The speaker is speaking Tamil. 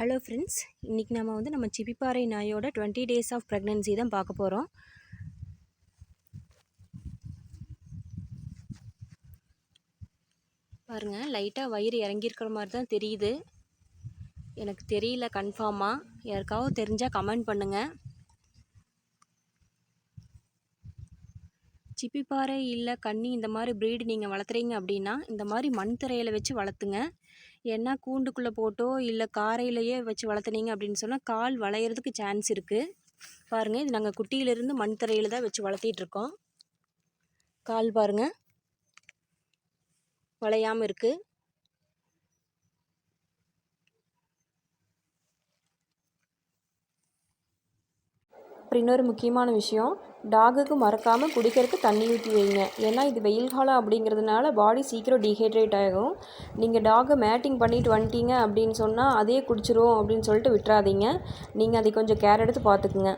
ஹலோ ஃப்ரெண்ட்ஸ் இன்றைக்கி நம்ம வந்து நம்ம சிப்பிப்பாறை நாயோட டுவெண்ட்டி டேஸ் ஆஃப் ப்ரெக்னென்சி தான் பார்க்க போகிறோம் பாருங்கள் லைட்டாக வயிறு இறங்கியிருக்கிற மாதிரி தான் தெரியுது. எனக்கு தெரியல கன்ஃபார்மாக யாருக்காவது தெரிஞ்சால் கமெண்ட் பண்ணுங்கள் சிப்பிப்பாறை இல்லை கன்னி இந்த மாதிரி ப்ரீடு நீங்கள் வளர்த்துறீங்க அப்படின்னா இந்த மாதிரி மண் தரையில் வச்சு வளர்த்துங்க. ஏன்னா கூண்டுக்குள்ளே போட்டோ இல்லை காரையிலையே வச்சு வளர்த்துனீங்க அப்படின்னு சொன்னால் கால் வளையிறதுக்கு சான்ஸ் இருக்குது பாருங்கள் இது நாங்கள் குட்டியிலேருந்து மண் தரையில் தான் வச்சு வளர்த்திட்ருக்கோம் கால் பாருங்கள் வளையாமல் இருக்குது அப்புறம் இன்னொரு முக்கியமான விஷயம் டாகுக்கு மறக்காமல் குடிக்கிறதுக்கு தண்ணி ஊற்றி வைங்க. ஏன்னா இது வெயில் காலம் அப்படிங்கிறதுனால பாடி சீக்கிரம் டீஹைட்ரேட் ஆகும் நீங்கள் டாகை மேட்டிங் பண்ணிட்டு வந்துட்டீங்க அப்படின்னு சொன்னால் அதே குடிச்சிரும் அப்படின்னு சொல்லிட்டு விட்டுறாதீங்க. நீங்கள் அதை கொஞ்சம் கேர் எடுத்து பார்த்துக்குங்க.